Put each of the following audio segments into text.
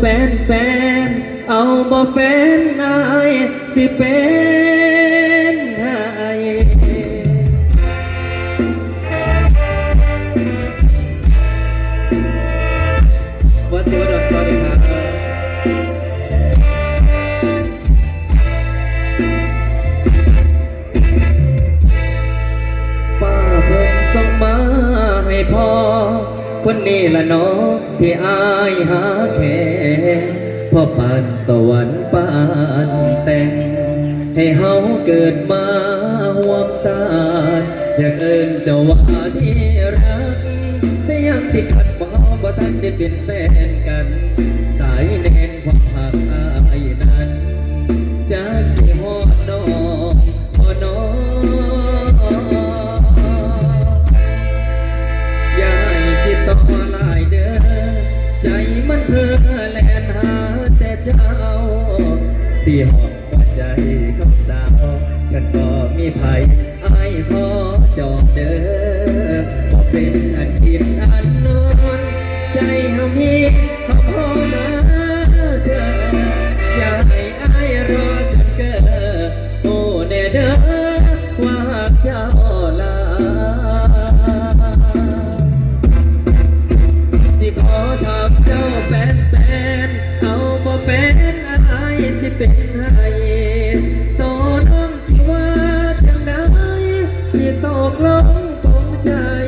แฟนแฟนเอาบ่ป็นนายสิเป็นไห้อกซยครับฟ้าเพิ่งส่งมาให้พ่อ คนนี้ละเนอะที่อายหาแค่พอปานสวรรค์ปานแต่ง ให้เฮาเกิดมาห่วมสาดอยากเอิ้นเจ้าว่าที่รัก แต่ยังติดขัดบ่บ่ทันได้เป็นแฟนกัน สีหอมใจกับสาวกันก็มีภัยไอ้พอจองเด้อบอกเป็น ล้ใจ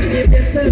que me empieza